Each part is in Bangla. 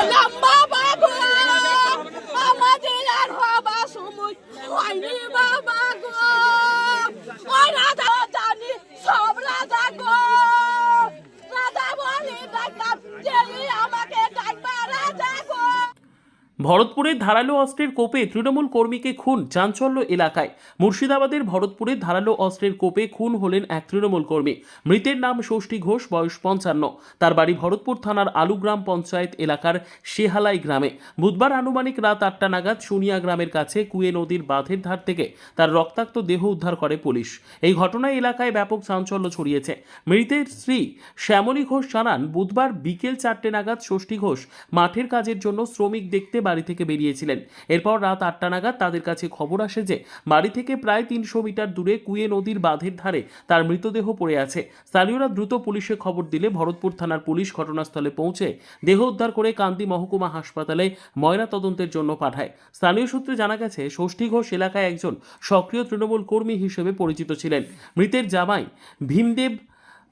বললাম বাবা আমাদের সব রাজা গো জেলি আমাকে ডাকবা রাজা গো ভরতপুরের ধারালো অস্ত্রের কোপে তৃণমূল কর্মীকে খুন চাঞ্চল্য এলাকায়। মুর্শিদাবাদের ভরতপুরের ধারালো অস্ত্রের কোপে খুন হলেন এক তৃণমূল কর্মী। মৃতের নাম ষষ্ঠী ঘোষ, বয়স পঞ্চান্ন। তার বাড়ি ভরতপুর থানার আলুগ্রাম পঞ্চায়েত এলাকার শেহালাই গ্রামে। বুধবার আনুমানিক রাত আটটা নাগাদ সুনিয়া গ্রামের কাছে কুয়ে নদীর বাঁধের ধার থেকে তার রক্তাক্ত দেহ উদ্ধার করে পুলিশ। এই ঘটনায় এলাকায় ব্যাপক চাঞ্চল্য ছড়িয়েছে। মৃতের স্ত্রী শ্যামলী ঘোষ জানান, বুধবার বিকেল চারটে নাগাদ ষষ্ঠী ঘোষ মাঠের কাজের জন্য শ্রমিক দেখতে বাড়ি থেকে বেরিয়েছিলেন। এরপর রাত আটটা নাগাদ তাদের কাছে খবর আসে যে, বাড়ি থেকে প্রায় তিনশো মিটার দূরে কুয়ে নদীর বাঁধের ধারে তার মৃতদেহ পড়ে আছে। স্থানীয়রা দ্রুত পুলিশে খবর দিলে ভরতপুর থানার পুলিশ ঘটনাস্থলে পৌঁছে দেহ উদ্ধার করে কান্দি মহকুমা হাসপাতালে ময়না তদন্তের জন্য পাঠায়। স্থানীয় সূত্রে জানা গেছে, ষষ্ঠী ঘোষ এলাকায় একজন সক্রিয় তৃণমূল কর্মী হিসেবে পরিচিত ছিলেন। মৃতের জামাই ভীমদেব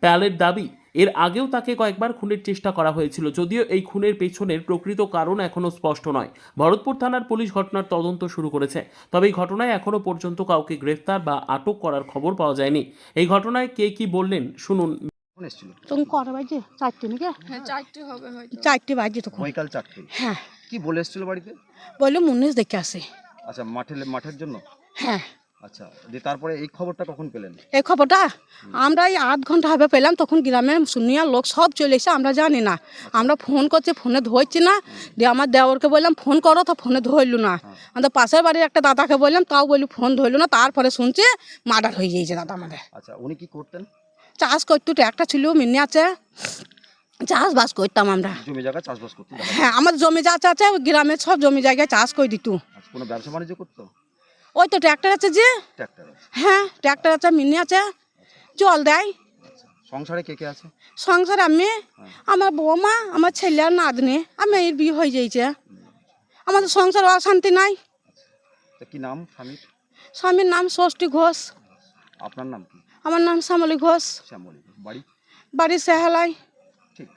প্যালের দাবি এর আগেও তাকে কয়েকবার খুনের চেষ্টা করা হয়েছিল যদিও এই খুনের পেছনের প্রকৃত কারণ এখনও স্পষ্ট নয়। ভরতপুর থানার পুলিশ ঘটনার তদন্ত শুরু করেছে তবে এই ঘটনায় এখনও পর্যন্ত কাউকে গ্রেফতার বা আটক করার খবর পাওয়া যায়নি। এই ঘটনায় কে কি বললেন শুনুন। তখন কটা বাজে? চারটে নাকি? হ্যাঁ চারটে হবে হয়তো। চারটে বাজে তখন। বৈকাল চারটে? হ্যাঁ। কি বলে এসেছিল বাড়িতে? বলল মুন্নিশ দেখে আসে। আচ্ছা মাঠে মাঠের জন্য? হ্যাঁ। আচ্ছা দিয়ে তারপরে এই খবরটা কখন পেলেন? এই খবরটা আমরা এই আধ ঘণ্টা হবে পেলাম তখন গ্রামের শুনিয়া লোক সব চলে এসে আমরা জানি না। আমরা ফোন করছি ফোনে ধরছি না। দিয়ে আমার দেওরকে বললাম ফোন করো তো ফোনে ধরলু না। আমাদের পাশের বাড়ির একটা দাদাকে বললাম তাও বলি ফোন ধরলু না। তারপরে শুনছে মার্ডার হয়ে গিয়েছে দাদা আমাদের। আচ্ছা উনি কি করতেন? চাষ করতো একটা ছিল মিনি আছে। চাষবাস করতাম আমরা। জমি জায়গা চাষবাস করতেন? দেখা হ্যাঁ আমার জমি যা আছে গ্রামের সব জমি জায়গায় চাষ করে দিত। আচ্ছা কোনো ব্যবসা বাণিজ্য করতো? ওই তো ট্র্যাক্টর আছে যে? হ্যাঁ ট্র্যাক্টর আছে মিনি আছে। জল দেয়। আচ্ছা সংসারে কে কে আছে? সংসার আমি আমার বৌমা আমার ছেলে আর নাতনি আমি এর বিয়ে হয়ে যাইছে। আমাদের সংসার অশান্তি নাই। কি নাম স্বামীর স্বামীর নাম ষষ্ঠী ঘোষ। আপনার নাম কি? আমার নাম শ্যামলী ঘোষ। শ্যামলী বাড়ি? বাড়ি সেহালাই। ঠিক।